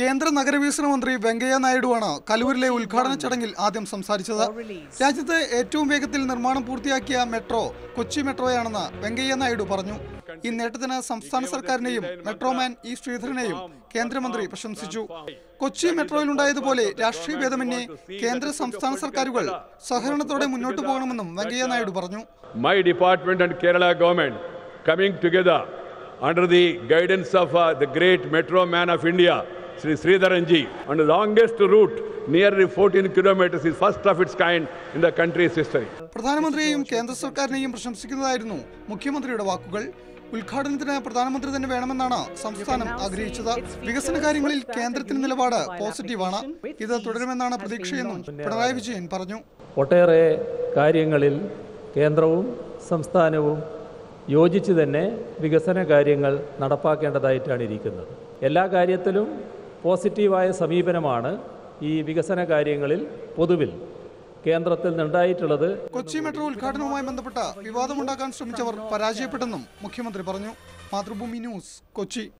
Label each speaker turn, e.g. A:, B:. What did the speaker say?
A: കേന്ദ്ര നഗരവികസന മന്ത്രി വെങ്കയ്യ നായിഡുവാണ് കലൂരിലെ ഉദ്ഘാടന ചടങ്ങിൽ ആദ്യം സംസാരിച്ചത്. രാജ്യത്ത് ഏറ്റവും വേഗത്തിൽ നിർമ്മാണം പൂർത്തിയാക്കിയ മെട്രോ കൊച്ചി മെട്രോയാണെന്ന് വെങ്കയ്യ നായിഡു പറഞ്ഞു. ഈ നേട്ടത്തിന് സംസ്ഥാന സർക്കാരിനെയും മെട്രോമാൻ ഇ ശ്രീധരനെയും കേന്ദ്രമന്ത്രി പ്രശംസിച്ചു. കൊച്ചി മെട്രോയിലുണ്ടായതുപോലെ രാഷ്ട്രീയ ഭേദമന്യേ കേന്ദ്ര സംസ്ഥാന സർക്കാരുകൾ സഹകരണത്തോടെ മുന്നോട്ട് പോകണമെന്നും വെങ്കയ്യ നായിഡു പറഞ്ഞു.
B: My department and Kerala government coming together under the guidance of uh, the great metro man of India, Sri Sridharanji, on the longest route, nearly 14 kilometers, is first of its kind in the country's history.
A: പ്രധാനമന്ത്രിയെയും കേന്ദ്ര സർക്കാരിനെയും പ്രശംസിക്കുന്നതായിരുന്നു മുഖ്യമന്ത്രിയുടെ വാക്കുകൾ. ഉദ്ഘാടനത്തിന് പ്രധാനമന്ത്രി തന്നെ വേണമെന്നാണ് സംസ്ഥാനം ആഗ്രഹിച്ചത്. വികസന കാര്യങ്ങളിൽ കേന്ദ്രത്തിന്റെ നിലപാട് പോസിറ്റീവാണ്. ഇത് തുടരുമെന്നാണ് പ്രതീക്ഷയെന്നും പിണറായി വിജയൻ പറഞ്ഞു.
C: ഒട്ടേറെ കാര്യങ്ങളിൽ കേന്ദ്രവും സംസ്ഥാനവും യോജിച്ച് തന്നെ വികസന കാര്യങ്ങൾ നടപ്പാക്കേണ്ടതായിട്ടാണ് ഇരിക്കുന്നത്. എല്ലാ കാര്യത്തിലും പോസിറ്റീവായ സമീപനമാണ് ഈ വികസന കാര്യങ്ങളിൽ പൊതുവിൽ കേന്ദ്രത്തിൽ നിന്നുണ്ടായിട്ടുള്ളത്.
A: കൊച്ചി മെട്രോ ഉദ്ഘാടനവുമായി ബന്ധപ്പെട്ട വിവാദമുണ്ടാക്കാൻ ശ്രമിച്ചവർ പരാജയപ്പെട്ടെന്നും മുഖ്യമന്ത്രി പറഞ്ഞു. മാതൃഭൂമി ന്യൂസ് കൊച്ചി.